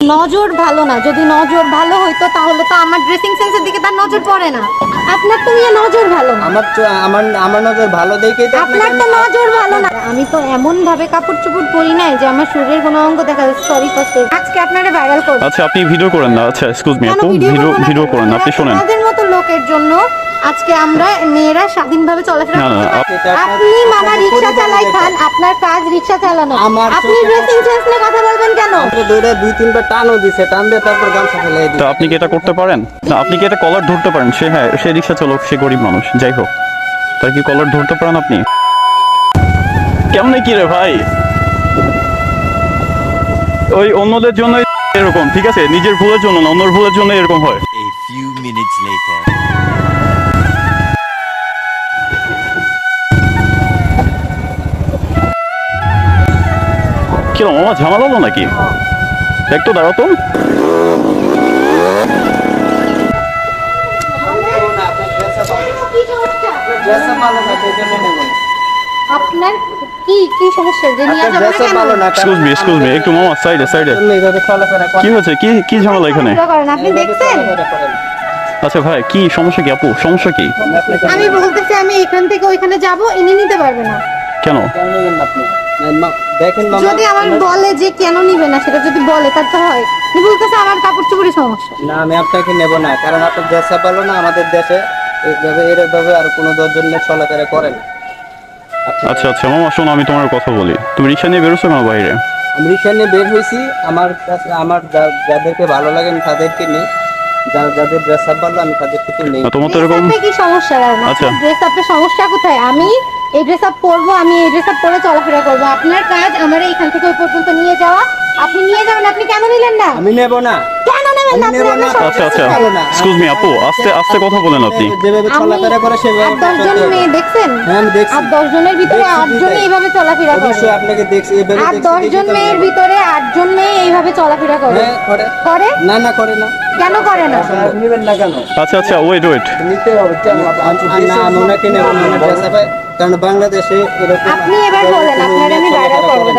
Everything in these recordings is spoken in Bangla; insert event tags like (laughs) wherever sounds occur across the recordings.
নজর ভালো না যদি নজর ভালো হইতো তাহলে তো আমার ড্রেসিং সেন্সের দিকে তার নজর পড়ে না। আপনার তো নিয়ে নজর ভালো না। আমার চ- আমার আমার নজর ভালো দেখেই তো আপনাকে আপনার তো নজর ভালো না। আমি তো এমন ভাবে কাপড় চোপড় পরি নাই যে আমার শরীরের কোনো অঙ্গ দেখা যাচ্ছে। সরি ফার্স্ট আজকে আপনারা ভাইরাল করব। আচ্ছা আপনি ভিডিও করেন না। আচ্ছা এক্সকিউজ মি কেন আপু ভিডিও ভিডিও না? করেন না। আপনি শোনেন। আপনাদের মতো লোকের জন্য আজকে আমরা মেয়েরা স্বাধীনভাবে চলাফেরা করতে আপনি মামা চালাই খান আপনার কাজ রিক্সা চালানো। আপনি ড্রেসিং সেন্স নিয়ে কথা বলবেন কেন? দৌড়ে দুই তিনবার টানও দিছে টান দিয়ে তারপর গামছা ফেলে তা আপনি কি এটা করতে পারেন? না আপনি কি এটা কলার ধরতে পারেন? সে হ্যাঁ সে রিক্সা চালক সে গরিব মানুষ যাই হোক। তার কি কলার ধরতে পারেন আপনি? কেমনে কি রে ভাই? ওই অন্যদের জন্য এরকম ঠিক আছে? নিজের ভুলের জন্য না অন্যের ভুলের জন্য এরকম হয়। A few minutes later. কিরম? আমার ঝামেলা হলো নাকি? একটু দাঁড়াও তো? আপনার কি কি সমস্যা? যে নিয়ে যাবেন কেন? এক্সকিউজ মি এক্সকিউজ মি একটু মামা সাইডে সাইডে এইভাবে চলাফেরা করেন। কি হয়েছে? কি কি ঝামেলা এখানে? আপনি দেখছেন? আচ্ছা ভাই কি সমস্যা কি আপু? সমস্যা কি? আমি বলতেছি আমি এখান থেকে ওইখানে যাব এনে নিতে পারবে না। কেন? আপনি? না, যদি আমার বলে যে কেন নিবে না সেটা যদি বলে তার তো হয়। বলতেছে আমার কাপড় চোপড়ের সমস্যা। না আমি আপনাকে নেব না কারণ আপনার দেশে ভালো না আমাদের দেশে এইভাবে এরভাবে আর কোনো দশজন চলাফেরা করেন আপনি- আচ্ছা। আচ্ছা মামা শোনো আমি তোমার কথা বলি। তুমি রিক্সা নিয়ে বেরোছো কেন বাইরে? আমি রিক্সা নিয়ে বের হয়েছি আমার কাছে আমার যা- যাদেরকে ভালো লাগে আমি তাদেরকে নিই। যা- যাদের ড্রেস আপ ভালো আমি তাদের থেকে নেই। তোমার তো এরকম কি সমস্যা? আচ্ছা। ড্রেস আপের সমস্যা কোথায়? আমি এই ড্রেস আপ পরবো, আমি এই ড্রেস আপ পরে চলাফেরা করব। আপনার কাজ আমার এইখান থেকে ওই পর্যন্ত নিয়ে যাওয়া। আপনি নিয়ে যাবেন, আপনি কেন নিলেন না? আমি নেব না। আচ্ছা আচ্ছা। এক্সকিউজ মি আপু আস্তে আস্তে কথা বলেন আপনি। যেভাবে চলাফেরা করে সেভাবে আট দশ জন মেয়ে দেখছেন? হ্যাঁ আমি দেখছি। আট দশ জনের ভিতরে দেখছি, আট এইভাবে চলাফেরা করে। অবশ্যই আপনাকে দেখছি এভাবে আট দেখছি, জন মেয়ের ভিতরে আট জন মেয়ে এইভাবে চলাফেরা করে। হ্যাঁ করে। করে? না না করে না। কেন করে না? নেবেন না কেন? আচ্ছা আচ্ছা ওয়েট ওয়েট নিতে হবে না ওনাকে নেব না ওনার ড্রেস আপে কারণ বাংলাদেশে এরকম আপনি এবার বলেন আপনার আমি ভাইরাল করব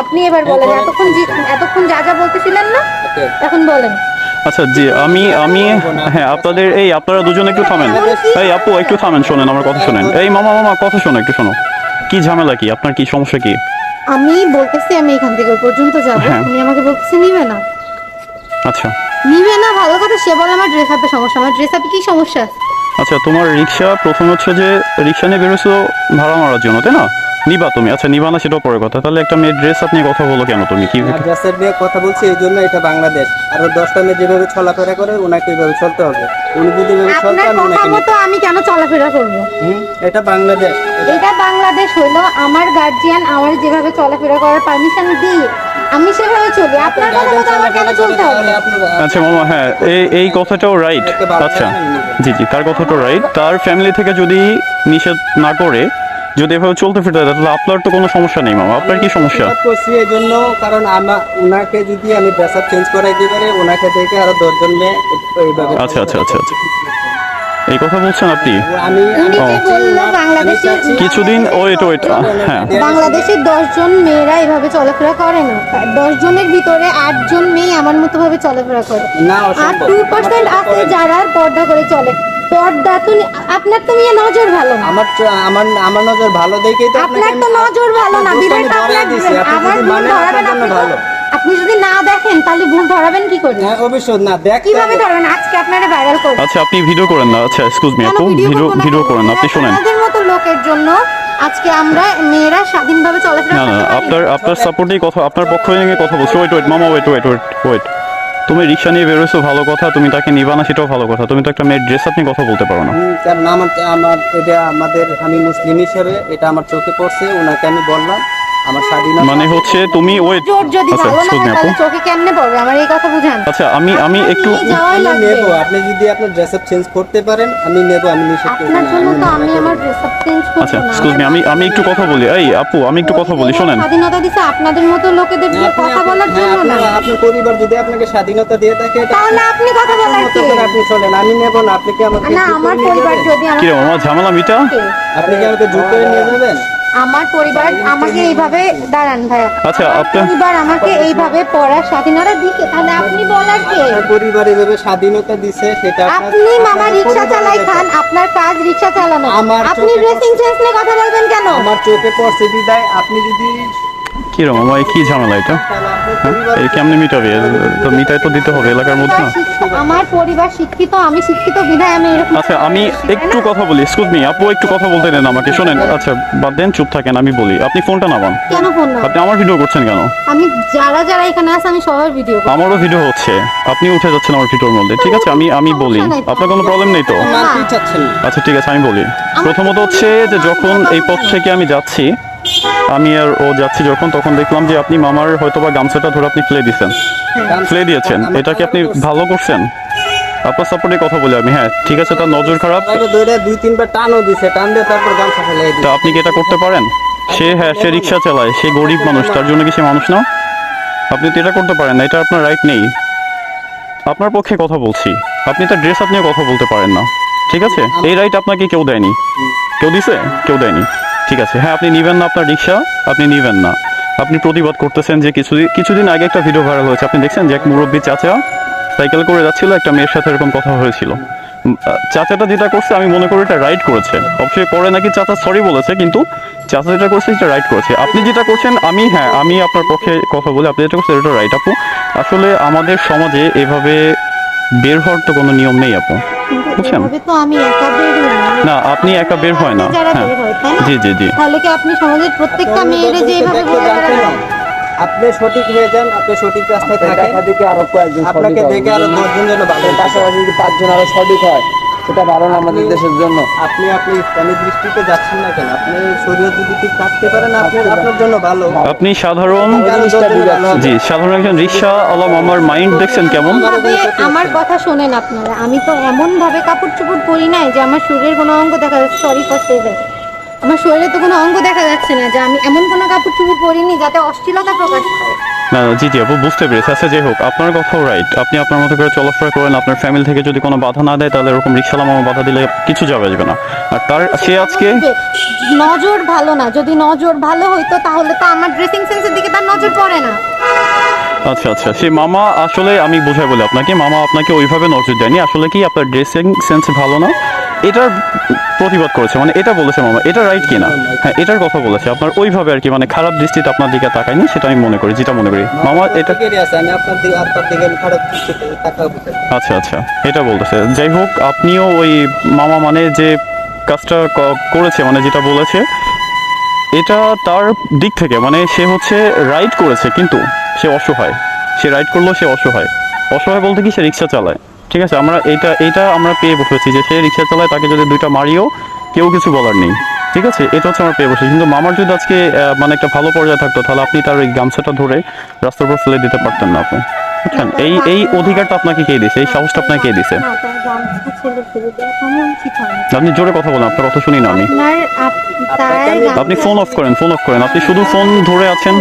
আপনি এবার বলেন বলেন। এতক্ষণ এতক্ষণ যা যা বলতেছিলেন না এখন বলেন। আচ্ছা জি আমি আমি হ্যাঁ আপনাদের এই আপনারা দুজন একটু থামেন। এই আপু একটু থামেন শোনেন আমার কথা শোনেন। এই মামা মামা কথা শোনো একটু শোনো। কি ঝামেলা কি? আপনার কি সমস্যা কি? আমি বলতেছি আমি এখান থেকে পর্যন্ত যাব। হ্যাঁ। উনি আমাকে বলতেছে নিবে না। আচ্ছা। নিবে না ভালো কথা সে বলে আমার ড্রেস আপে সমস্যা। আমার ড্রেস আপে কি সমস্যা? আচ্ছা তোমার রিক্সা প্রথম হচ্ছে যে রিক্সা নিয়ে বেরোছো ভাড়া মারার জন্য তাই না? নিবা তুমি। আচ্ছা নিবা না সেটাও পরে কথা। তাহলে একটা মেয়ের ড্রেস আপনি কথা বলো কেন তুমি? কি ড্রেসের নিয়ে কথা বলছি এই জন্য এটা বাংলাদেশ। আর দশটা মেয়ে যেভাবে চলাফেরা করে ওনাকে এইভাবে চলতে হবে। উনি যদি এভাবে চলতে আমি ওনাকে মতো আমি কেন চলাফেরা করব? হুম, এটা বাংলাদেশ। এটা- এটা বাংলাদেশ হলো আমার গার্জিয়ান আমার যেভাবে চলাফেরা করার পারমিশন দিই। আমি সেভাবে চলি। আপনার কথা মতো আমার কেন চলতে হবে? আচ্ছা মামা হ্যাঁ এই এই কথাটাও রাইট আচ্ছা জি জি তার কথাটাও রাইট তার ফ্যামিলি থেকে যদি নিষেধ না করে যদি এভাবে চলতে ফিরতে দেয় তাহলে আপনার তো কোনো সমস্যা নেই মামা। আপনার কি সমস্যা? করছি এই জন্য কারণ আমার ওনাকে যদি আমি ড্রেস চেঞ্জ করাই দিতে পারি ওনাকে দেখে আরও দশজন মেয়ে এইভাবে আচ্ছা আচ্ছা আচ্ছা আচ্ছা। এই কথা বলছেন আপনি? বাংলাদেশে কিছুদিন ওয়েট ওয়েট হ্যাঁ। বাংলাদেশের দশজন মেয়েরা এভাবে চলাফেরা করে না। দশ জনের ভিতরে আট জন মেয়ে আমার মতো ভাবে চলাফেরা করে। না আর টু পার্সেন্ট আছে যারা পর্দা করে চলে। পর্দা তো আপনার তো নিয়ে নজর ভালো না। আমার আমার আমার নজর ভালো দেখেই তো আপনার তো নজর ভালো না আপনার তো আপনার আপনি আমার ধরাবেন আপনি ভালো। আপনি যদি না দেখেন তাহলে ভুল ধরাবেন কি করে? হ্যাঁ অবশ্যই না দেখতে কীভাবে ধরবেন? আজকে আপনারা ভাইরাল আচ্ছা আপনি ভিডিও করেন না। আচ্ছা এক্সকিউজ মি আপু ভিডিও ভিডিও করেন না? আপনি শোনেন। আপনাদের মতো লোকের জন্য আজকে আমরা মেয়েরা স্বাধীনভাবে চলাফেরা করতে পারি। আপনার আপনার সাপোর্টেই কথা আপনার পক্ষ নিয়ে কথা বলছো। ওয়েট ওয়েট মামা ওয়েট ওয়েট ওয়েট ওয়েট তুমি রিক্সা নিয়ে বেরোছো ভালো কথা। তুমি তাকে নিবা না, সেটাও ভালো কথা। তুমি তো একটা মেয়ের ড্রেস আপনি কথা বলতে পারো না। আমার আমার এটা আমাদের আমি মুসলিম হিসেবে এটা আমার চোখে পড়ছে, ওনাকে আমি বললাম। আমার স্বাধীনতা মানে হচ্ছে তুমি ওয়েট জোর যদি আচ্ছা ভালো না হয় তাহলে চোখে কেমনে পড়বে? আমার এই কথা বুঝান। আচ্ছা আমি আমি একটু নেব আপনি যদি আপনার ড্রেস আপ চেঞ্জ করতে পারেন আমি নেব আমি নিষেধ করব না জন্য তো আমি আমি আমার ড্রেস আপ চেঞ্জ করব আচ্ছা এক্সকিউজ মি আমি আমি একটু কথা বলি। এই আপু আমি একটু কথা বলি শোনেন। স্বাধীনতা দিছে আপনাদের মতো লোকেদের যে আপনি- কথা বলার হ্যাঁ, জন্য না। আপনার আপনার পরিবার যদি আপনাকে স্বাধীনতা দিয়ে থাকে তাহলে আপনি কথা বলার কি? আপনি চলেন আমি নেব না আপনি কি আমাকে না আমার পরিবার? যদি কি আমাকে রে মামা ঝামেলা মিটা? আপনি কি আমাকে জোর করে নিয়ে যাবেন? আমার পরিবার আমাকে এইভাবে দাঁড়ান ভাইয়া। আচ্ছা, আপনার পরিবার আমাকে এইভাবে পড়ার স্বাধীনতা দিতে তাহলে আপনি বলার কে? পরিবার এইভাবে স্বাধীনতা দিছে সেটা আপনি মামা রিকশা রিক্সা চালাই খান আপনার কাজ রিকশা চালানো। আমার আপনি ড্রেসিং সেন্স নিয়ে কথা বলবেন কেন? আমার চোখে পড়ছে বিদায়। আপনি যদি কি রে মামা এই কি ঝামেলা এটা? হ্যাঁ? এই কেমনে মিটাবে? তো মিটাই তো দিতে হবে এলাকার মধ্যে না? আমার পরিবার শিক্ষিত আমি শিক্ষিত বিধায় আমি এরকম আচ্ছা আমি একটু কথা বলি এক্সকিউজ মি আপু একটু কথা বলতে দেন আমাকে শোনেন আচ্ছা বাদ দেন চুপ থাকেন আমি বলি আপনি ফোনটা নামান। কেন ফোন না আপনি আমার ভিডিও করছেন কেন? আমি যারা যারা এখানে আছে আমি সবার ভিডিও আমারও ভিডিও হচ্ছে আপনি উঠে যাচ্ছেন আমার ভিডিওর মধ্যে ঠিক আছে? আমি আমি বলি। আপনার কোনো প্রবলেম নেই তো। আচ্ছা ঠিক আছে আমি বলি। প্রথমত হচ্ছে যে যখন এই পথ থেকে আমি যাচ্ছি আমি আর ও যাচ্ছি যখন তখন দেখলাম যে আপনি মামার হয়তো বা গামছাটা ধরে আপনি ফেলে দিয়েছেন। ফেলে দিয়েছেন। এটা কি আপনি ভালো করছেন? আপনার সাপোর্টে কথা বলি আমি। হ্যাঁ ঠিক আছে তার নজর খারাপ। তারপর দুই তিনবার টানও দিছে টান দিয়ে তারপর গামছা ফেলে তা আপনি কি এটা করতে পারেন? সে হ্যাঁ সে রিক্সা চালায় সে গরিব মানুষ তার জন্য কি সে মানুষ না? আপনি তো এটা করতে পারেন না এটা আপনার রাইট নেই। আপনার পক্ষে কথা বলছি। আপনি তার ড্রেস আপ নিয়ে কথা বলতে পারেন না। ঠিক আছে? এই রাইট আপনাকে কেউ দেয়নি। কেউ দিছে? কেউ দেয়নি। ঠিক আছে। হ্যাঁ আপনি নিবেন না আপনার রিক্সা, আপনি নিবেন না। আপনি প্রতিবাদ করতেছেন যে কিছুদিন কিছুদিন আগে একটা ভিডিও ভাইরাল হয়েছে। আপনি দেখছেন যে এক মুরব্বী চাচা সাইকেল করে যাচ্ছিল, একটা মেয়ের সাথে এরকম কথা হয়েছিল। চাচাটা যেটা করছে, আমি মনে করি এটা রাইট করেছে। অবশ্যই পরে নাকি চাচা সরি বলেছে, কিন্তু চাচা যেটা করছে, সেটা রাইট করেছে। আপনি যেটা করছেন, আমি হ্যাঁ আমি আপনার পক্ষে কথা বলে। আপনি যেটা করছেন এটা রাইট আপু, আসলে আমাদের সমাজে এভাবে বের হওয়ার তো কোনো নিয়ম নেই, আপু। বুঝছেন? তো আমি একা বের না। আপনি একা বের হয় না হ্যাঁ না? জি জি জি তাহলে কি আপনি সমাজের প্রত্যেকটা মেয়েরে যে এইভাবে দেখতে ঘুরে যাচ্ছেন বেড়াবেন না। আপনি সঠিক হয়ে যান আপনি সঠিক রাস্তায় থাকেন আরও কয়েকজন আপনাকে দেখে আরও দশজন যেন ভালো পাশাপাশি যদি পাঁচজন আরও সঠিক হয় সেটা ভালো না আমাদের দেশের জন্য। আপনি আপনি ইসলামী দৃষ্টিতে যাচ্ছেন না কেন? আপনি শরীর যদি ঠিক থাকতে পারেন আপনি আপনার জন্য ভালো। আপনি সাধারণ জি সাধারণ একজন রিক্সা আলাম আমার মাইন্ড দেখছেন কেমন? ভাবে আমার কথা শোনেন আপনারা। আমি তো এমন ভাবে কাপড় চোপড় পরি নাই যে আমার শরীরের কোনো অঙ্গ দেখা যাচ্ছে। সরি ফার্স্ট আমার শরীরে তো কোনো অঙ্গ দেখা যাচ্ছে না যে আমি এমন কোনো কাপড় চোপড় পরিনি যাতে অশ্লীলতা প্রকাশ পায় জি জি আপু বুঝতে পেরেছি। আচ্ছা যাই হোক আপনার কথাও রাইট আপনি আপনার মতো করে চলাফেরা করেন আপনার ফ্যামিলি থেকে যদি কোনো বাধা না দেয় তাহলে এরকম রিক্সা মামা বাধা দিলে কিছু যাবে আসবে না। আর তার সে আজকে নজর ভালো না। যদি নজর ভালো হইতো তাহলে তো আমার ড্রেসিং সেন্সের দিকে তার নজর পড়ে না। আচ্ছা আচ্ছা সে মামা আসলে আমি বোঝাই বলি আপনাকে মামা আপনাকে ওইভাবে নজর দেয়নি। আসলে কি আপনার ড্রেসিং সেন্স ভালো না? এটার প্রতিবাদ করেছে মানে এটা বলেছে মামা এটা রাইট কিনা? হ্যাঁ এটার কথা বলেছে। আপনার ওইভাবে আর কি মানে খারাপ দৃষ্টিতে আপনার দিকে তাকায়নি? সেটা আমি মনে করি যেটা মনে করি। মামা এটা? আচ্ছা আচ্ছা এটা বলতেছে। যাই হোক আপনিও ওই মামা মানে যে কাজটা করেছে মানে যেটা বলেছে এটা তার দিক থেকে মানে সে হচ্ছে রাইড করেছে কিন্তু সে অসহায়। সে রাইড করলেও সে অসহায়। অসহায় বলতে কি সে রিক্সা চালায়। ঠিক আছে? আমরা এটা এটা আমরা পেয়ে বসেছি যে সে রিক্সা চালায় তাকে যদি দুইটা মারিও কেউ কিছু বলার নেই। ঠিক আছে? এটা হচ্ছে আমরা পেয়ে বসেছি। কিন্তু মামার যদি আজকে মানে একটা ভালো পর্যায়ে থাকতো, তাহলে আপনি তার ওই গামছাটা ধরে রাস্তার উপর ফেলে দিতে পারতেন না আপনি। এই এই অধিকারটা আপনাকে কে দিছে? এই সাহসটা আপনাকে কে না। আপনি জোরে কথা বলেন আপনার কথা শুনি না আমি। আপনি ফোন অফ করেন ফোন অফ করেন। আপনি শুধু ফোন ধরে আছেন?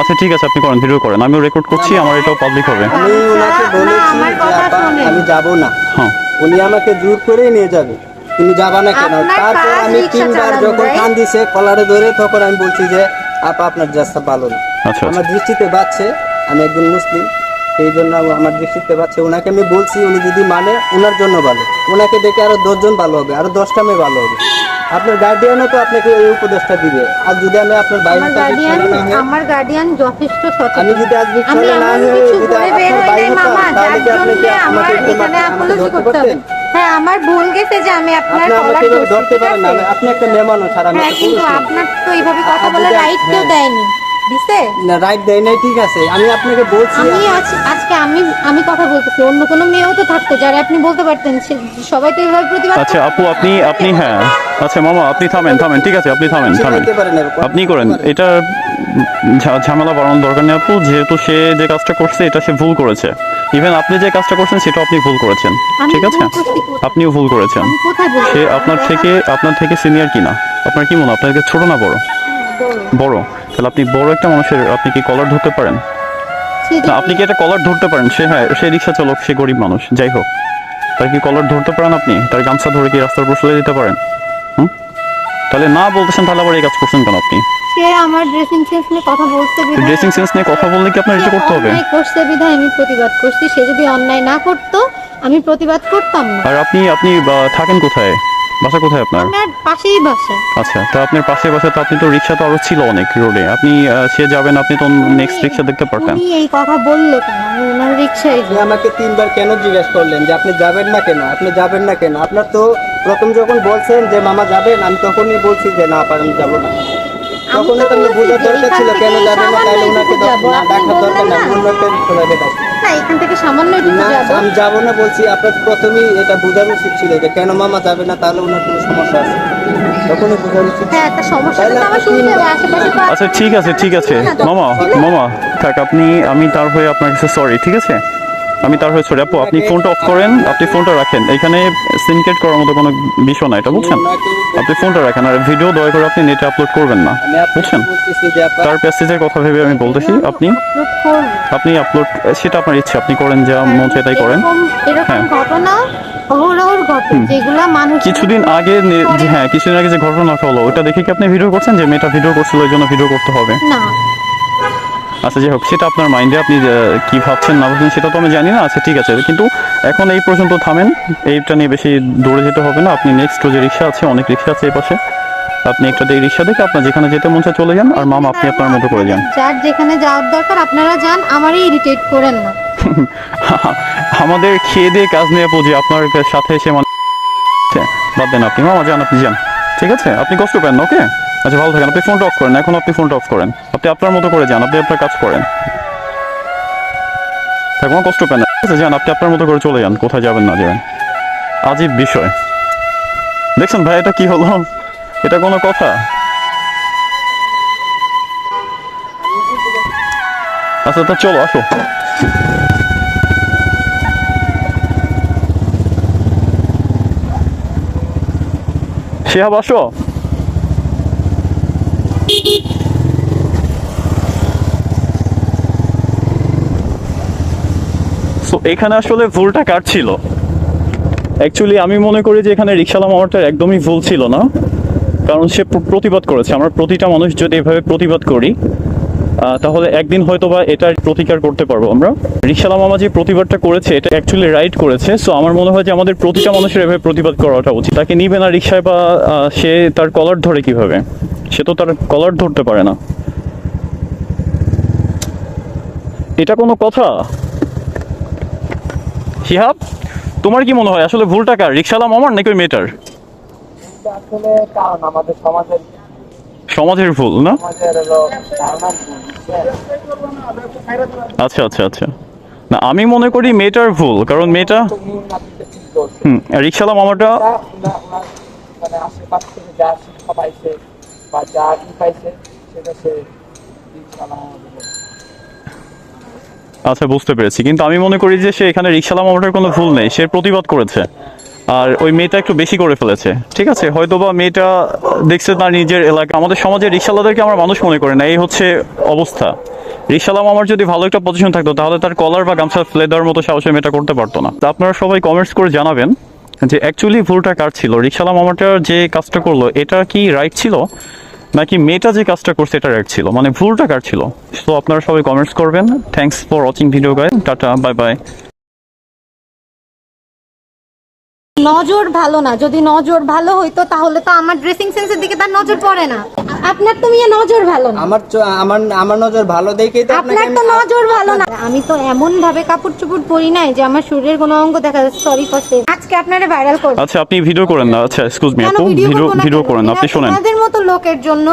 আচ্ছা ঠিক আছে আপনি করেন ভিডিও করেন। আমিও রেকর্ড করছি আমার এটাও পাবলিক হবে। আমি ওনাকে বলেছি যে আপা, আমি যাব না। হ্যাঁ। উনি আমাকে জোর করেই নিয়ে যাবে। তুমি যাবা না কেন? তারপর আমি তিনবার যখন কান দিছে কলারে ধরে তখন আমি বলছি যে আপা আপনার রাস্তা ভালো না। আচ্ছা আমার দৃষ্টিতে বাচ্চে আমি একজন মুসলিম। সেই জন্য আমার দৃষ্টিতে বাচ্চে ওনাকে আমি বলছি উনি যদি মানে ওনার জন্য ভালো। ওনাকে দেখে আরও দশজন ভালো হবে আরও দশটা মেয়ে ভালো হবে। আপনার গার্ডিয়ানও তো আপনাকে এই উপদেশটা দিবে। আর যদি আমি আপনার বাইরে গার্ডিয়ান আমার গার্ডিয়ান যথেষ্ট সচেতন। আমি যদি আজকে ছেলে না হয়ে যদি আপনার বাইরে মামা। যার জন্য আমার এখানে আমাকে করতে হবে? হ্যাঁ আমার ভুল গেছে যে আমি আপনার কলার ধরতে পারেন না আপনি একটা মেয়ে মানুষ আর আমি হ্যাঁ কিন্তু আপনার তো এইভাবে কথা বলার রাইট কেউ হ্যাঁ। দেয়নি। দিছে? না রাইট দেয় নাই ঠিক আছে। আমি আপনাকে বলছি আমি আজকে আমি আমি কথা বলতেছি অন্য কোনো মেয়েও তো থাকতো যারা আপনি বলতে পারতেন সে- সবাই তো এইভাবে প্রতিবাদ আচ্ছা আপু আপনি আপনি হ্যাঁ। আচ্ছা মামা আপনি থামেন থামেন ঠিক আছে আপনি থামেন থামেন। আপনি করেন এটা ঝামেলা বাড়ানোর দরকার নেই আপু যেহেতু সে যে কাজটা করছে এটা সে ভুল করেছে। ইভেন আপনি যে কাজটা করছেন সেটা আপনি ভুল করেছেন ঠিক আছে? আপনিও ভুল করেছেন। সে আপনার থেকে আপনার থেকে সিনিয়র কিনা? আপনার কি মনে হয়? আপনার ছোট না বড়। বড়। তাহলে আপনি বড় একটা মানুষের আপনি কি কলার ধরতে পারেন? না আপনি কি এটা কলার ধরতে পারেন? সে হ্যাঁ সে রিক্সা চালক সে গরিব মানুষ যাই হোক। তার কি কলার ধরতে পারেন আপনি? তার গামছা ধরে কি রাস্তার উপর ফেলে দিতে পারেন? হুম? তাহলে না বলতেছেন তাহলে আবার এই কাজ করছেন কেন আপনি? সে আমার ড্রেসিং সেন্স নিয়ে কথা বলতে বিধায়- ড্রেসিং সেন্স নিয়ে কথা বললে কি আপনার এটা করতে হবে? অন্যায় করছে বিধায় আমি প্রতিবাদ করছি। সে যদি অন্যায় না করতো আমি প্রতিবাদ করতাম না। আর আপনি আপনি থাকেন কোথায়? বাসা কোথায় আপনার? আমার পাশেই বাসা। আচ্ছা তো আপনার পাশে বাসা তো আপনি তো রিক্সা তো আরও ছিল অনেক রোডে আপনি সে যাবেন আপনি তো নেক্সট রিক্সা দেখতে পারতেন। উনি এই কথা বলল কেন? আমি ওনার রিক্সায় আপনি আমাকে তিনবার কেন জিজ্ঞেস করলেন যে আপনি যাবেন না কেন? আপনি যাবেন না কেন? আপনার তো প্রথম যখন বলছেন যে মামা যাবেন আমি তখনই বলছি যে না পারেন যাব না। তখনই তো আমি বোঝার দরকার ছিল কেন যাবেন না তাহলে ওনাকে যাব, না। আপনি ডাকার দরকার না অন্য একটা রিক্সাকে ডাকি না এখান থেকে সামান্য একটু যাব। আমি যাব না বলছি আপনার প্রথমেই এটা বোঝার উচিত ছিল যে কেন মামা যাবে না তাহলে ওনার কোনো সমস্যা আছে। তখনই উচিত হ্যাঁ একটা সমস্যা তো আমার শুনতে হবে আশেপাশে আচ্ছা ঠিক আছে ঠিক আছে। মামা মামা থাক আপনি আমি তার হয়ে আপনার কাছে সরি ঠিক আছে? আমি তার হয়ে আপু আপনি ফোনটা অফ করেন আপনি ফোনটা রাখেন। এখানে সিনকেট করার মতো কোনো বিষয় না এটা বুঝছেন? আপনি ফোনটা রাখেন আর ভিডিও দয়া করে আপনি নেটে আপলোড করবেন না বুঝছেন? তার প্যাসেজের কথা ভেবে আমি বলতেছি আপনি আপনি আপলোড সেটা আপনার ইচ্ছে আপনি করেন যা মন চায় তাই করেন। হ্যাঁ। ঘটনা কিছুদিন আগে যে হ্যাঁ কিছুদিন আগে যে ঘটনাটা হলো ওটা দেখে কি আপনি ভিডিও করছেন যে মেয়েটা ভিডিও করছিল ওই জন্য ভিডিও করতে হবে? না। আচ্ছা যাই হোক সেটা আপনার মাইন্ডে আপনি কি ভাবছেন না ভাবছেন সেটা তো আমি জানি না। আচ্ছা ঠিক আছে। কিন্তু এখন এই পর্যন্ত থামেন। এইটা নিয়ে বেশি দৌড়ে যেতে হবে না। আপনি নেক্সট যে রিক্সা আছে অনেক রিক্সা আছে এই পাশে। আপনি একটা এই রিক্সা দেখে আপনার যেখানে যেতে মন চায় চলে যান আর মামা আপনি আপনার মতো করে যান। (laughs) যার যেখানে যাওয়ার দরকার আপনারা যান আমারই ইরিটেট করেন না। আমাদের খেয়ে দিয়ে কাজ নিয়ে বুঝি আপনার সাথে এসে মানে বাদ দেন আপনি। মামা যান আপনি যান। ঠিক আছে? আপনি কষ্ট পেন ওকে? আচ্ছা ভালো থাকেন। আপনি ফোনটা অফ করেন। এখন আপনি ফোনটা অফ করেন। আপনি আপনার মতো করে যান। আপনি আপনার কাজ করেন। কোনো কষ্ট পেন না। যান। আপনি আপনার মতো করে চলে যান। কোথায় যাবেন, না যাবেন। আজীব বিষয়। দেখছেন ভাই, এটা কি হলো? এটা কোনো কথা? আচ্ছা তা চলো, আসো। শিহাব, আসো। So, এখানে আসলে ভুলটা কার ছিল? অ্যাকচুয়ালি আমি মনে করি যে এখানে রিক্সালা মামাটার একদমই ভুল ছিল না। কারণ সে প্রতিবাদ করেছে। আমরা প্রতিটা মানুষ যদি এভাবে প্রতিবাদ করি তাহলে একদিন হয়তো বা এটার প্রতিকার করতে পারব আমরা। রিক্সালা মামা যে প্রতিবাদটা করেছে এটা অ্যাকচুয়ালি রাইট করেছে। সো আমার মনে হয় যে আমাদের প্রতিটা মানুষের এভাবে প্রতিবাদ করাটা উচিত। তাকে নিবে না রিক্সায় বা সে তার কলার ধরে কীভাবে? সে তো তার কলার ধরতে পারে না। এটা কোনো কথা? শিহাব তোমার কি মনে হয় আসলে ভুলটা কার রিক্সালা মামার নাকি ওই মেয়েটার সমাজের ভুল না ভুল? আচ্ছা আচ্ছা আচ্ছা না আমি মনে করি মেয়েটার ভুল কারণ মেয়েটা। হুম রিক্সালা মামাটা মানে বা যা পাইছে সেটা সে আচ্ছা বুঝতে পেরেছি। কিন্তু আমি মনে করি যে সে এখানে রিক্সালা মামাটার কোনো ভুল নেই, সে প্রতিবাদ করেছে। আর ওই মেয়েটা একটু বেশি করে ফেলেছে। ঠিক আছে? হয়তো বা মেয়েটা দেখছে তার নিজের এলাকা। আমাদের সমাজে রিক্সালাদেরকে আমরা মানুষ মনে করি না, এই হচ্ছে অবস্থা। রিক্সালা আমার যদি ভালো একটা পজিশন থাকতো, তাহলে তার কলার বা গামছা ফেলে দেওয়ার মতো সাহসে মেয়েটা করতে পারতো না। আপনারা সবাই কমেন্টস করে জানাবেন যে অ্যাকচুয়ালি ভুলটা কার ছিল? রিক্সালা মামাটার যে কাজটা করল, এটা কি রাইট ছিল? নাকি মেয়েটা যে কাজটা করছে, এটা রেড ছিল? মানে ভুলটা কার ছিল? তো আপনারা সবাই কমেন্টস করবেন। Thanks for watching video guide tata bye bye নজর ভালো না। যদি নজর ভালো হইতো তাহলে তো আমার ড্রেসিং সেন্সের দিকে তার নজর পড়ে না। আপনার তো মিয়া নজর ভালো না। আমার চ- আমার আমার নজর ভালো দেখেই তো আপনাকে আপনার তো আমি- নজর ভালো না। আমি তো এমন ভাবে কাপড় চোপড় পরি নাই যে আমার শরীরের কোনো অঙ্গ দেখা যাচ্ছে। সরি ফার্স্ট আজকে আপনারা ভাইরাল করবেন। আচ্ছা আপনি ভিডিও করেন না। আচ্ছা এক্সকিউজ মি আপু ভিডিও ভিডিও করব করেন না আপনি শোনেন। এনাদের মতো লোকের জন্য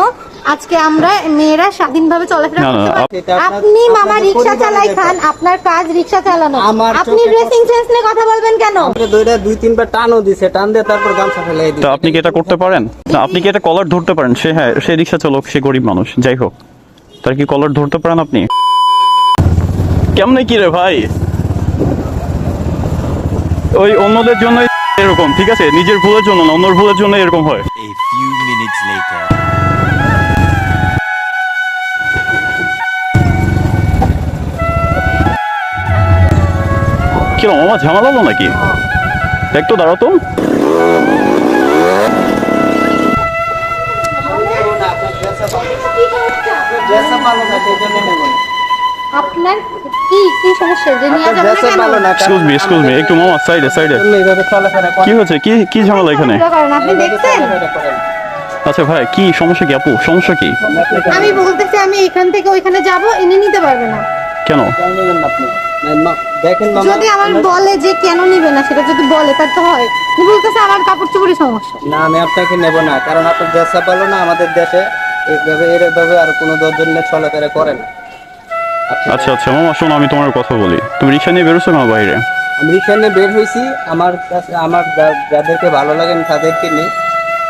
আজকে আমরা মেয়েরা স্বাধীনভাবে চলাফেরা করতে পারি আপনি মামা পরিবারের চালাই খান আপনার কাজ রিক্সা চালানো। আপনি ড্রেসিং সেন্স নিয়ে কথা বলবেন কেন? দুইটা দুই তিনবার টানও দিছে টান দিয়ে তারপর গামছা ফেলাই তা দিছে আপনি কি এটা করতে পারেন? না আপনি কি এটা কলার ধরতে পারেন? সে হ্যাঁ সে রিক্সা চালক সে গরিব মানুষ যাই হোক। তার কি কলার ধরতে পারেন আপনি? কেমনে কি রে ভাই? ওই অন্যদের জন্য এরকম ঠিক আছে? নিজের ভুলের জন্য না অন্যর ভুলের জন্য এরকম হয়। বলছিলাম আমার ঝামেলা হলো নাকি? একটু দাঁড়াতো একটু মামা সাইডে সাইডে কি হয়েছে? কি কি ঝামেলা এখানে? আচ্ছা ভাই কি সমস্যা কি আপু? সমস্যা কি? আমি এখান থেকে নিতে কেন? দেখেন মামা যদি আমার বলে যে কেন নিবে না সেটা যদি বলে তার তো হয়। বলতেছে আমার কাপড় চোপড়ের সমস্যা। না আমি আপনাকে নেব না কারণ আপনার আপ ভালো না আমাদের দেশে এইভাবে এরভাবে আর কোনো দশজন নিয়ে চলাফেরা করে না। আপনি- আচ্ছা আচ্ছা মামা শোনো আমি তোমার কথা বলি। তুমি রিক্সা নিয়ে বেরোছো কেন বাইরে? আমি রিক্সা নিয়ে বের হয়েছি আমার কাছে আমার যাদেরকে ভালো লাগে আমি তাদেরকে নিই।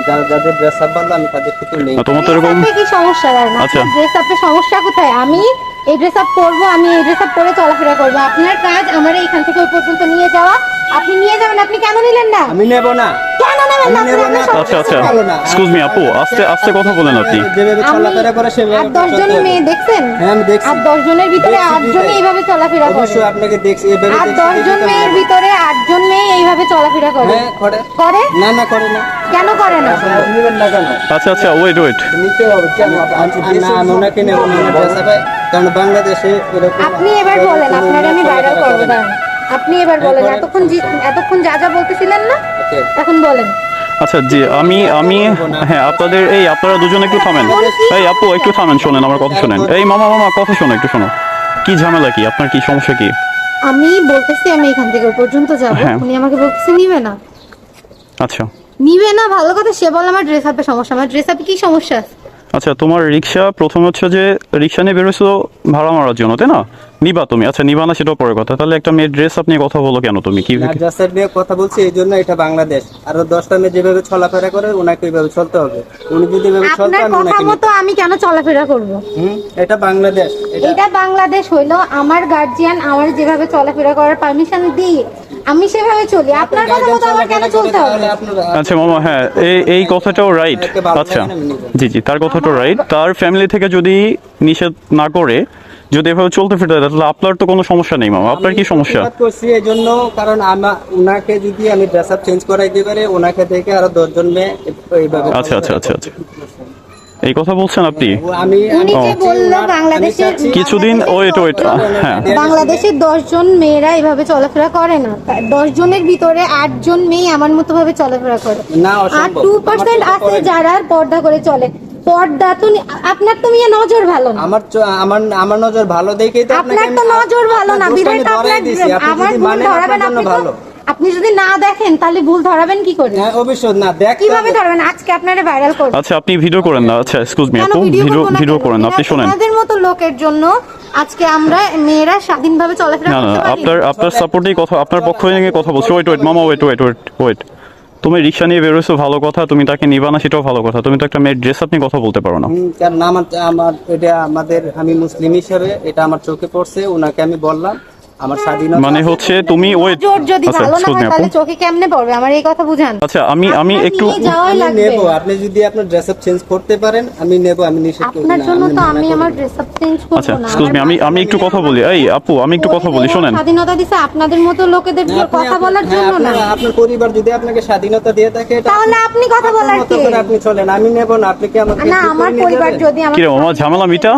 যা- যাদের ড্রেস আপ ভালো আমি তাদের থেকে নেই। তোমার তো এরকম কি সমস্যা আচ্ছা। ড্রেস আপে সমস্যা কোথায়? আমি এই ড্রেস আপ করব আমি এই ড্রেস আপ পরে চলাফেরা করব। আপনার কাজ আমার এইখান থেকে ওই পর্যন্ত নিয়ে যাওয়া। আপনি নিয়ে যাবেন, আপনি কেন নিলেন না? আমি নেব না। আচ্ছা আচ্ছা। এক্সকিউজ মি আপু আস্তে আস্তে কথা বলেন আপনি চলাফেরা করে সেভাবে। মেয়ে দেখছেন হ্যাঁ, আমি দেখছি। আর জনের ভিতরে জনই এইভাবে চলাফেরা করে অবশ্যই আপনাকে দেখছি আর জন মেয়ের ভিতরে জন মেয়ে এইভাবে চলাফেরা করে হ্যাঁ করে করে না না করে না কেন করে না নেবেন না কেন আচ্ছা আচ্ছা ওয়েট ওয়েট নিতে হবে কেন না আমি ওনাকে নেব না ওনার কারণ বাংলাদেশে এরকম আপনি এবার বলেন আপনার আমি ভাইরাল করব না। আপনি এবার বলেন। এতক্ষণ এতক্ষণ যা যা বলতেছিলেন না এখন বলেন। আচ্ছা জি আমি আমি হ্যাঁ আপনাদের এই আপনারা দুজন একটু থামেন। এই আপু একটু থামেন শোনেন আমার কথা শোনেন। এই মামা মামা কথা শোনো একটু শোনো কি ঝামেলা কি? আপনার কি সমস্যা কি? আমি বলতেছি আমি এখান থেকে পর্যন্ত যাব। হ্যাঁ। উনি আমাকে বলতেছে নিবে না। আচ্ছা। নিবে না ভালো কথা সে বলে আমার ড্রেস আপে সমস্যা। আমার ড্রেস আপে কি সমস্যা? আচ্ছা তোমার রিক্সা প্রথম হচ্ছে যে রিক্সা নিয়ে বেরোছো ভাড়া মারার জন্য তাই না? নিবা তুমি। আচ্ছা নিবা না সেটাও পরে কথা। তাহলে একটা মেয়ের ড্রেস আপনি কথা বলো কেন তুমি? কি না, নিয়ে কথা বলছি এই জন্য এটা বাংলাদেশ। আর দশটা মেয়ে যেভাবে চলাফেরা করে ওনাকে ওইভাবে চলতে হবে। উনি যদি এভাবে চলতে আমি কথা মতো আমি কেন চলাফেরা করব? হুম এটা বাংলাদেশ এটা বাংলাদেশ হইল আমার গার্জিয়ান আমার যেভাবে চলাফেরা করার পারমিশন দিয়ে আমি সেভাবে চলি। আপনার কথা মতো আমার কেন চলতে হবে? আচ্ছা মামা হ্যাঁ এই এই কথাটাও রাইট আচ্ছা। জি জি তার কথাটাও রাইট তার ফ্যামিলি থেকে যদি নিষেধ না করে যদি এভাবে চলতে ফিরতে তাহলে আপনার তো কোনো সমস্যা নেই মামা। আপনার কি সমস্যা? করছি এই জন্য কারণ আমা উনাকে যদি আমি ড্রেস আপ চেঞ্জ করাই দিতে পারি ওনাকে দেখে আরও দশজন মেয়ে এইভাবে আচ্ছা আচ্ছা আচ্ছা আচ্ছা। এই কথা বলছেন আপনি? কিছুদিন ওয়েট ওয়েট হ্যাঁ। বাংলাদেশের দশ জন মেয়েরা এভাবে চলাফেরা করে না। দশ জনের ভিতরে আট জন মেয়ে আমার মতো ভাবে চলাফেরা করে। না আর টু পার্সেন্ট আছে। যারা পর্দা করে চলে। পর্দা তো আপনার তো মিয়া নজর ভালো না। আমার আমার আমার নজর ভালো দেখেই তো আপনার তো নজর ভালো না তো আপনার আপনি আমার ভুল ধরাবেন আপনি ভালো। আপনি যদি না দেখেন তাহলে ভুল ধরাবেন কি করে? হ্যাঁ অবশ্যই না দেখ কীভাবে ধরবেন? আজকে আপনারা ভাইরাল করবেন আচ্ছা আপনি ভিডিও করেন না। আচ্ছা এক্সকিউজ মি আপু ভিডিও ভিডিও করব না? করেন না আপনি শোনেন। এনাদের মতো লোকের জন্য আজকে আমরা মেয়েরা স্বাধীনভাবে চলাফেরা না না করতে পারি। আপনার আপনার সাপোর্টেই কথা আপনার পক্ষ থেকে কথা বলছি। ওয়েট ওয়েট মামা ওয়েট ওয়েট ওয়েট ওয়েট তুমি রিক্সা নিয়ে বেরোছো ভালো কথা, তুমি তাকে নিবা না, সেটাও ভালো কথা। তুমি তো একটা মেয়ের ড্রেস আপনি কথা বলতে পারো না। কারণ আমার আমার এটা আমাদের আমি মুসলিম হিসেবে এটা আমার চোখে পড়ছে ওনাকে আমি বললাম আমার স্বাধীনতা মানে হচ্ছে তুমি ওয়েট জোর যদি আচ্ছা ভালো না হয় তাহলে চোখে কেমনে পড়বে? আমার এই কথা বুঝান। আচ্ছা আমি আমি একটু নিয়ে যাওয়াই আমি লাগবে। নেব আপনি যদি আপনার ড্রেস আপ চেঞ্জ করতে পারেন আমি নেব আমি নিষেধ করি আপনার জন্য তো আমি আমার ড্রেস আপ চেঞ্জ করব আচ্ছা এক্সকিউজ মি আমি আমি একটু কথা বলি। এই আপু আমি একটু কথা বলি শোনেন। স্বাধীনতা দিছে আপনাদের মতো লোকেদের হ্যাঁ, কথা বলার হ্যাঁ, জন্য না। আপনার- পরিবার যদি আপনাকে স্বাধীনতা দিয়ে থাকে তাহলে আপনি কথা বলার মতো করে আপনি চলেন আমি নেব না আপনি কি আমাকে না আমার পরিবার যদি আমার মামা ঝামেলা মিটা?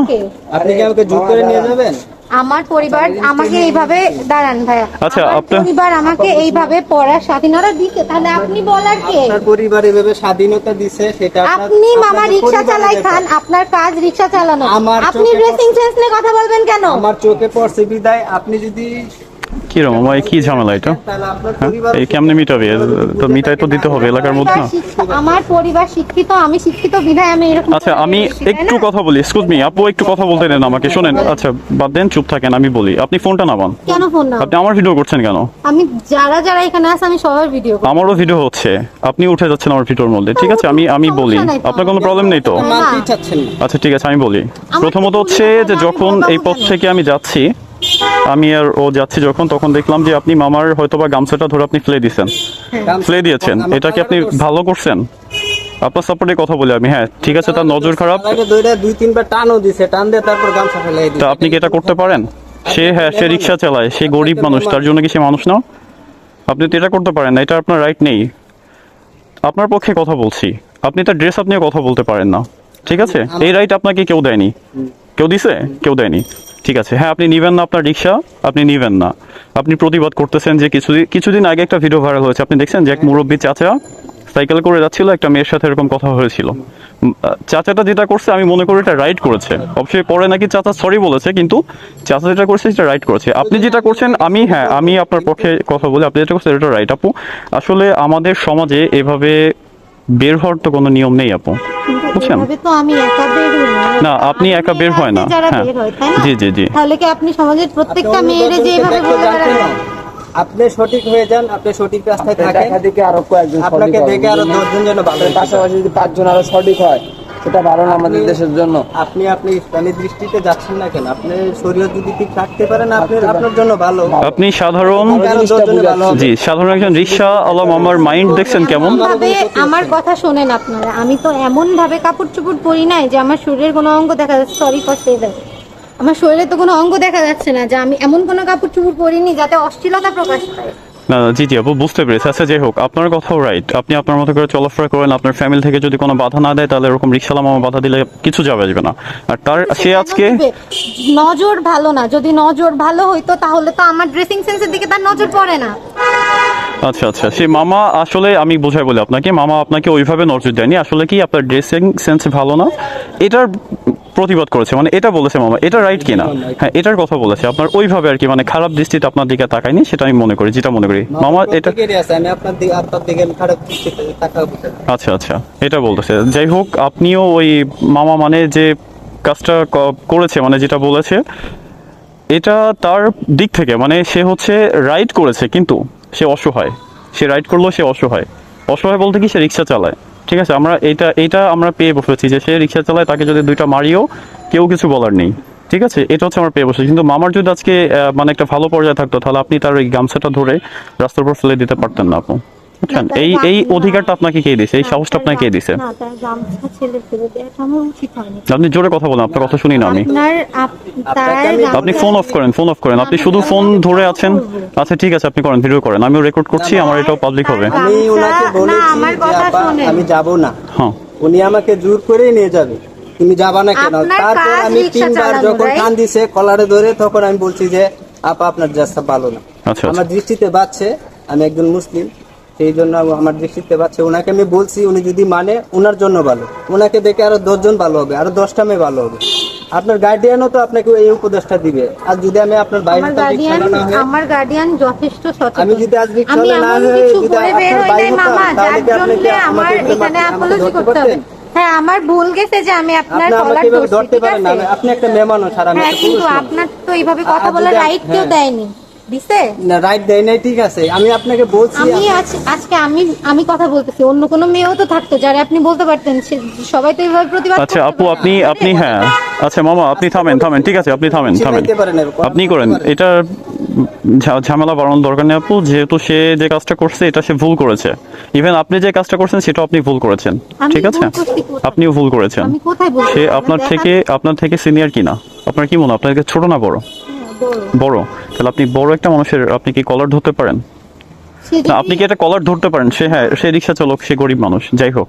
আপনি কি আমাকে জোর করে নিয়ে যাবেন? আমার পরিবার আমাকে এইভাবে দাঁড়ান ভাইয়া। আচ্ছা, আপনার- পরিবার আমাকে এইভাবে পড়ার স্বাধীনতা দিতে তাহলে আপনি বলার কে? আপনার পরিবার এভাবে স্বাধীনতা দিছে সেটা আপনি মামা রিকশা রিক্সা চালাই খান আপনার কাজ রিকশা চালানো। আমার আপনি ড্রেসিং সেন্স নিয়ে কথা বলবেন কেন? আমার চোখে পড়ছে বিদায়। আপনি যদি কি রে মামা এই কি ঝামেলা এটা? হ্যাঁ? এই কেমনে মিটাবে? তো মিটাই তো দিতে হবে এলাকার মধ্যে না? আমার পরিবার শিক্ষিত আমি শিক্ষিত বিধায় আমি এরকম আচ্ছা আমি একটু কথা বলি এক্সকিউজ মি আপু একটু কথা বলতে দেন আমাকে শোনেন আচ্ছা বাদ দেন চুপ থাকেন আমি বলি। আপনি ফোনটা নামান। কেন ফোন না আপনি আমার ভিডিও করছেন কেন? আমি যারা যারা এখানে আছে আমি সবার ভিডিও আমারও ভিডিও হচ্ছে। আপনি উঠে যাচ্ছেন আমার ভিডিওর মধ্যে ঠিক আছে? আমি আমি বলি। আপনার কোনো প্রবলেম নেই তো? আচ্ছা ঠিক আছে আমি বলি। প্রথমত হচ্ছে যে যখন এই পথ থেকে আমি যাচ্ছি আমি আর ও যাচ্ছি যখন তখন দেখলাম যে আপনি মামার হয়তো বা গামছাটা ধরে আপনি ফেলে দিয়েছেন। ফেলে দিয়েছেন। এটা কি আপনি ভালো করছেন? আপনার সাপোর্টে কথা বলি আমি হ্যাঁ ঠিক আছে তার নজর খারাপ। তার আগে দুইটা দুই তিনবার টানও দিছে টান দিয়ে তারপর গামছা ফেলাই তা আপনি কি এটা করতে পারেন? সে হ্যাঁ সে রিক্সা চালায় সে গরিব মানুষ তার জন্য কি সে মানুষ না? আপনি তো এটা করতে পারেন না এটা আপনার রাইট নেই। আপনার পক্ষে কথা বলছি। আপনি তার ড্রেস আপ নিয়ে কথা বলতে পারেন না। ঠিক আছে? এই রাইট আপনাকে কেউ দেয়নি। কেউ দিছে? কেউ দেয়নি। ঠিক আছে। হ্যাঁ আপনি নিবেন না আপনার রিক্সা, আপনি নিবেন না। আপনি প্রতিবাদ করতেছেন যে কিছুদিন কিছুদিন আগে একটা ভিডিও ভাইরাল হয়েছে। আপনি দেখছেন যে এক মুরব্বী চাচা সাইকেল করে যাচ্ছিল, একটা মেয়ের সাথে এরকম কথা হয়েছিল। চাচাটা যেটা করছে, আমি মনে করি এটা রাইট করেছে। অবশ্যই পরে নাকি চাচা সরি বলেছে, কিন্তু চাচা যেটা করছে, সেটা রাইট করেছে। আপনি যেটা করছেন, আমি হ্যাঁ আমি আপনার পক্ষে কথা বলি। আপনি যেটা করছেন এটা রাইট আপু, আসলে আমাদের সমাজে এভাবে বের হওয়ার তো কোনো নিয়ম নেই আপু। বুঝছেন? তো আমি একা বের হই না। আপনি একা বের হয় না। হ্যাঁ। বের হয় তাই না? জি জি জি। তাহলে কি আপনি সমাজের প্রত্যেকটা আপনি মেয়েরে যে এভাবে বলে? আপনি সঠিক হয়ে যান আপনি সঠিক রাস্তায় থাকেন। দেখা দেখে আরও কয়েকজন আপনাকে দেখে আরও দশজন যেন ভালো পাশাপাশি যদি পাঁচজন আরও সঠিক হয় সেটা ভালো না আমাদের দেশের জন্য। আপনি আপনি ইসলামী দৃষ্টিতে যাচ্ছেন না কেন? আপনি শরীয়ত যদি ঠিক রাখতে পারেন আপনি আপনার জন্য ভালো। আপনি সাধারণ। জি সাধারণ একজন রিক্সা আলম আমার মাইন্ড দেখছেন কেমন? আমার কথা শোনেন আপনারা। আমি তো এমন ভাবে কাপড় চোপড় পরি নাই যে আমার শরীরের কোনো অঙ্গ দেখা যাচ্ছে সরি ফর সে আমার শরীরে তো কোনো অঙ্গ দেখা যাচ্ছে না যে আমি এমন কোনো কাপড় চোপড় পরিনি যাতে অশ্লীলতা প্রকাশ পায়। জি জি আপু বুঝতে পেরেছি। আচ্ছা যাই হোক আপনার কথাও রাইট আপনি আপনার মতো করে চলাফেরা করেন আপনার ফ্যামিলি থেকে যদি কোনো বাধা না দেয় তাহলে এরকম রিক্সালাম আমার বাধা দিলে কিছু যাবে আসবে না। আর তার সে আজকে নজর ভালো না। যদি নজর ভালো হইতো তাহলে তো আমার ড্রেসিং সেন্সের দিকে তার নজর পড়ে না। আচ্ছা আচ্ছা সে মামা আসলে আমি বোঝাই বলি আপনাকে মামা আপনাকে ওইভাবে নজর দেয়নি। আসলে কি আপনার ড্রেসিং সেন্স ভালো না? এটার প্রতিবাদ করেছে। মানে এটা বলেছে মামা এটা রাইট কিনা? হ্যাঁ এটার কথা বলেছে। আপনার ওইভাবে আর কি মানে খারাপ দৃষ্টিতে আপনার দিকে তাকায়নি সেটা আমি মনে করি যেটা মনে করি। মামা এটা? আচ্ছা আচ্ছা এটা বলতেছে। যাই হোক আপনিও ওই মামা মানে যে কাজটা করেছে মানে যেটা বলেছে এটা তার দিক থেকে মানে সে হচ্ছে রাইড করেছে কিন্তু সে অসহায়। সে রাইড করলেও সে অসহায়। অসহায় বলতে কি সে রিক্সা চালায়। ঠিক আছে, আমরা এটা এটা আমরা পেয়ে বসেছি যে সে রিক্সা চালায়, তাকে যদি দুইটা মারিও, কেউ কিছু বলার নেই। ঠিক আছে, এটা হচ্ছে আমার পেয়ে বসেছি। কিন্তু মামার যদি আজকে মানে একটা ভালো পর্যায়ে থাকতো, তাহলে আপনি তার ওই গামছাটা ধরে রাস্তার উপর ফেলে দিতে পারতেন না আপু। বুঝছেন? এই এই অধিকারটা আপনাকে কে দিছে? এই সাহসটা আপনাকে কে হয়নি। আপনি জোরে কথা বলেন আপনার কথা শুনি না আমি। আপনি ফোন অফ করেন ফোন অফ করেন। আপনি শুধু ফোন ধরে আছেন? আচ্ছা ঠিক আছে আপনি করেন ভিডিও করেন। আমিও রেকর্ড করছি আমার এটাও পাবলিক হবে। আমি ওনাকে বলেছি যাব না। হ্যাঁ। উনি আমাকে জোর করেই নিয়ে যাবে। তুমি যাবা না কেন? তারপর আমি তিনবার যখন কান দিছে কলারে ধরে তখন আমি বলছি যে আপা আপনার রাস্তা ভালো না। আচ্ছা, আমার দৃষ্টিতে বাচ্ছে আমি একজন মুসলিম। সেই জন্য আমার দৃষ্টিতে বাচ্ছে ওনাকে আমি বলছি উনি যদি মানে ওনার জন্য ভালো। ওনাকে দেখে আরও দশজন ভালো হবে আরও দশটা মেয়ে ভালো হবে। আপনার গার্ডিয়ানও তো আপনাকে এই উপদেশটা দিবে। আর যদি আমি আপনার বাইরে আমার গার্ডিয়ান যথেষ্ট সচেতন। আমি যদি আজ আমি না হয়ে যদি আপনার বাইরে হতাম, মামা তাহলে যার কি আপনি কি আমার এখানে অ্যাপোলজি করতে হবে। হ্যাঁ আমার ভুল গেছে যে আমি আপনার কলার ধরতে পারেন না আপনি একটা আর আমি হ্যাঁ কিন্তু আপনার তো এইভাবে কথা বলার রাইট কেউ হ্যাঁ। দেয়নি। দিছে? না রাইট দেয় নাই ঠিক আছে। আমি আপনাকে বলছি আমি আজকে আমি আমি কথা বলতেছি অন্য কোনো মেয়েও তো থাকতো যারা আপনি বলতে পারতেন সবাই তো এইভাবে প্রতিবাদ আচ্ছা আপু আপনি আপনি হ্যাঁ। আচ্ছা মামা আপনি থামেন থামেন ঠিক আছে আপনি থামেন থামেন। আপনি করেন। এটা ঝামেলা বাড়ানোর দরকার নেই আপু যেহেতু সে যে কাজটা করছে এটা সে ভুল করেছে। ইভেন আপনি যে কাজটা করছেন সেটাও আপনি ভুল করেছেন ঠিক আছে? আপনিও ভুল করেছেন। সে আপনার থেকে আপনার থেকে সিনিয়র কিনা? আপনার কি মনে হয়? আপনার ছোট না বড়? বড়। তাহলে আপনি বড় একটা মানুষের আপনি কি কলার ধরতে পারেন? না আপনি কি একটা কলার ধরতে পারেন? সে হ্যাঁ সে রিক্সা চালক সে গরিব মানুষ যাই হোক।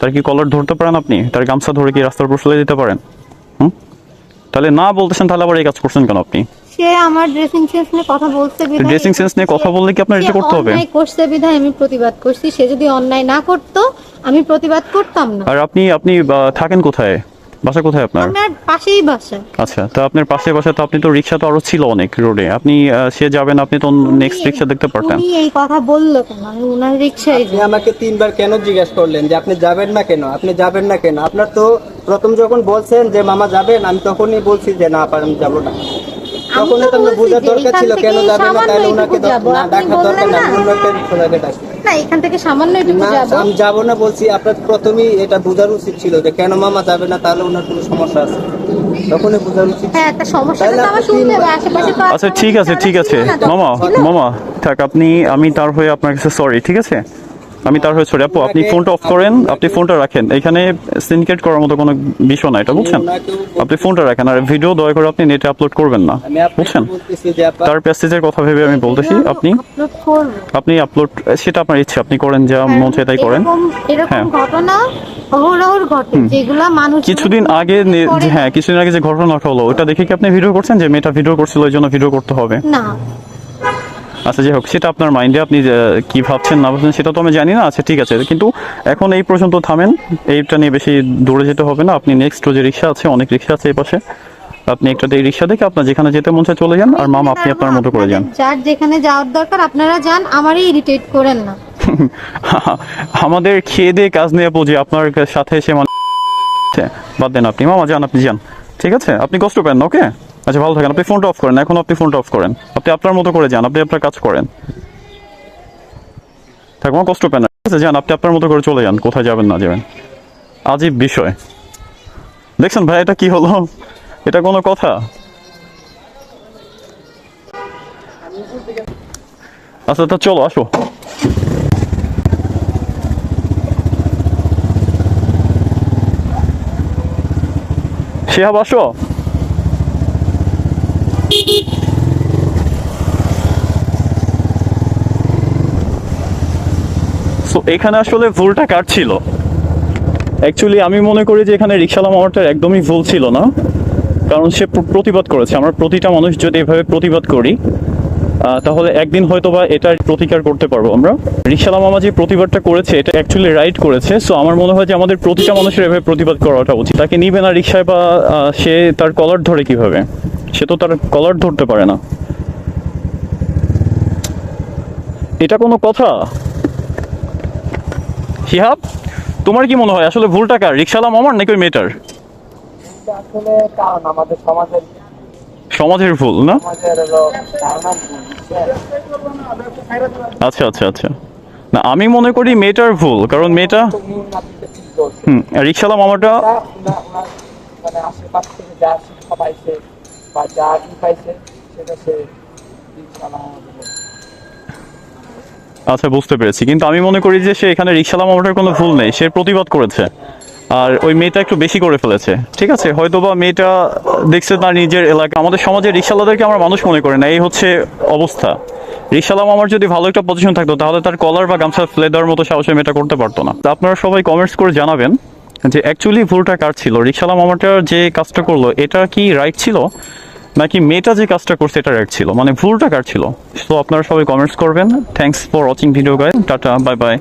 তার কি কলার ধরতে পারেন আপনি? তার গামছা ধরে কি রাস্তার উপর ফেলে দিতে পারেন? হুম? তাহলে না বলতেছেন তাহলে আবার এই কাজ করছেন কেন আপনি? সে আমার ড্রেসিং সেন্স নিয়ে কথা বলছে বিধায়- ড্রেসিং সেন্স নিয়ে কথা বললে কি আপনার এটা করতে হবে? অন্যায় করছে বিধায় আমি প্রতিবাদ করছি। সে যদি অন্যায় না করতো আমি প্রতিবাদ করতাম না। আর আপনি আপনি থাকেন কোথায়? বাসা কোথায় আপনার? আমার পাশেই বাসা। আচ্ছা তো আপনার পাশে বাসা তো আপনি তো রিক্সা তো আরও ছিল অনেক রোডে। আপনি সে যাবেন আপনি তো নেক্সট রিক্সা দেখতে পারতেন। উনি এই কথা বলল কেন? আমি উনার রিক্সায় আপনি আমাকে তিনবার কেন জিজ্ঞেস করলেন যে আপনি যাবেন না কেন? আপনি যাবেন না কেন? আপনার তো প্রথম যখন বলছেন যে মামা যাবেন আমি তখনই বলছি যে না পার আমি যাব না। তখনই তো বোঝার দরকার ছিল কেন যাবেন না তাহলে ওনাকে আপনি ডাকার দরকার না না? অন্য একটা ডাকি না এখান থেকে সামান্য একটু না যাব। আমি যাব না বলছি আপনার প্রথমেই এটা বোঝার উচিত ছিল যে কেন মামা যাবে না তাহলে ওনার কোনো সমস্যা আছে। তখনই বোঝার উচিত হ্যাঁ একটা সমস্যা তো আমার শুনতে হবে আশেপাশে তো আচ্ছা ঠিক আছে ঠিক আছে। মামা মামা থাক আপনি আমি তার হয়ে আপনার কাছে সরি ঠিক আছে? আমি তার হয়ে সরি আপু আপনি ফোনটা অফ করেন আপনি ফোনটা রাখেন। এখানে সিনকেট করার মতো কোনো বিষয় না এটা বুঝছেন? আপনি ফোনটা রাখেন আর ভিডিও দয়া করে আপনি নেটে আপলোড করবেন না বুঝছেন? তার প্যাসেজের কথা ভেবে আমি বলতেছি আপনি আপনি আপলোড সেটা আপনার ইচ্ছে আপনি করেন যা মন চায় তাই করেন। এরকম- হ্যাঁ। ঘটনা অহরহর ঘটে যেগুলা মানুষ কিছুদিন আগে হ্যাঁ কিছুদিন আগে যে ঘটনাটা হলো ওটা দেখে কি আপনি ভিডিও করছেন? যে মেয়েটা ভিডিও করছিল ওই জন্য ভিডিও করতে হবে? না। আচ্ছা যাই হোক সেটা আপনার মাইন্ডে আপনি কি ভাবছেন না ভাবছেন সেটা তো আমি জানি না আচ্ছা ঠিক আছে। কিন্তু এখন এই পর্যন্ত থামেন এইটা নিয়ে বেশি দূরে যেতে হবে না। আপনি নেক্সট যে রিক্সা আছে অনেক রিক্সা আছে এই পাশে। আপনি একটা এই রিক্সা দেখে আপনার যেখানে যেতে মন চায় চলে যান আর মামা আপনি আপনার মতো করে যান। যার যেখানে যাওয়ার দরকার আপনারা যান আমারই ইরিটেট করেন না। (laughs) আমাদের খেয়ে দিয়ে কাজ নিয়ে বুঝি আপনার সাথে এসে মানে বাদ দেন আপনি। মামা যান আপনি যান। ঠিক আছে? আপনি কষ্ট পেন না ওকে? আচ্ছা ভালো থাকেন। আপনি ফোনটা অফ করেন, এখন আপনি ফোনটা অফ করেন। আপনি আপনার মতো করে যান, আপনি আপনার কাজ করেন। থাকব কষ্ট পেন ঠিক আছে, যান, আপনি আপনার মতো করে চলে যান, কোথায় যাবেন, না যাবেন। আজীব বিষয়। দেখছেন ভাই, এটা কি হলো? এটা কোনো কথা? আচ্ছা তা চলো, আসো। শিহাব, আসো। এখানে আসলে ভুলটা কার ছিল? অ্যাকচুয়ালি আমি মনে করি যে এখানে রিক্সালা মামাটার একদমই ভুল ছিল না। কারণ সে প্রতিবাদ করেছে। আমরা প্রতিটা মানুষ যদি এভাবে প্রতিবাদ করি তাহলে একদিন হয়তো বা এটার প্রতিকার করতে পারব আমরা। রিক্সালা মামা যে প্রতিবাদটা করেছে, এটা অ্যাকচুয়ালি রাইট করেছে। সো আমার মনে হয় যে আমাদের প্রতিটা মানুষের এভাবে প্রতিবাদ করাটা উচিত। তাকে নিবে না রিক্সায় বা সে তার কলার ধরে কীভাবে? সে তো তার কলার ধরতে পারে না। এটা কোনো কথা? শিহাব তোমার কি মনে হয় আসলে ভুলটা কার রিক্সালা মামার নাকি ওই মেয়েটার? এটা আসলে কারণ আমাদের সমাজের সমাজের ভুল না? আচ্ছা আচ্ছা আচ্ছা। না আমি মনে করি মেয়েটার ভুল কারণ মেয়েটা হুম রিক্সালা মামাটা মানে আশেপাশ থেকে যা শিক্ষা পাইছে বা যা পাইছে সেটা সে আচ্ছা বুঝতে পেরেছি। কিন্তু আমি মনে করি যে সে এখানে রিক্সালা মামাটার কোনো ভুল নেই। সে প্রতিবাদ করেছে। আর ওই মেয়েটা একটু বেশি করে ফেলেছে। ঠিক আছে? হয়তো বা মেয়েটা দেখছে তার নিজের এলাকা। আমাদের সমাজে রিক্সালাদেরকে আমরা মানুষ মনে করি না। এই হচ্ছে অবস্থা। রিক্সালা আমার যদি ভালো একটা পজিশন থাকতো, তাহলে তার কলার বা গামছা ফেলে দেওয়ার মতো সাহসে মেয়েটা করতে পারতো না। আপনারা সবাই কমেন্টস করে জানাবেন যে অ্যাকচুয়ালি ভুলটা কার ছিল? রিক্সালাম মামাটার যে কাজটা করল, এটা কি রাইট ছিল? নাকি মেয়েটা যে কাজটা করছে, এটা রেড ছিল? মানে ভুলটা কার ছিল? তো আপনারা সবাই কমেন্টস করবেন। থ্যাংকস ফর ওয়াচিং ভিডিও গায়ে টাটা বাই বাই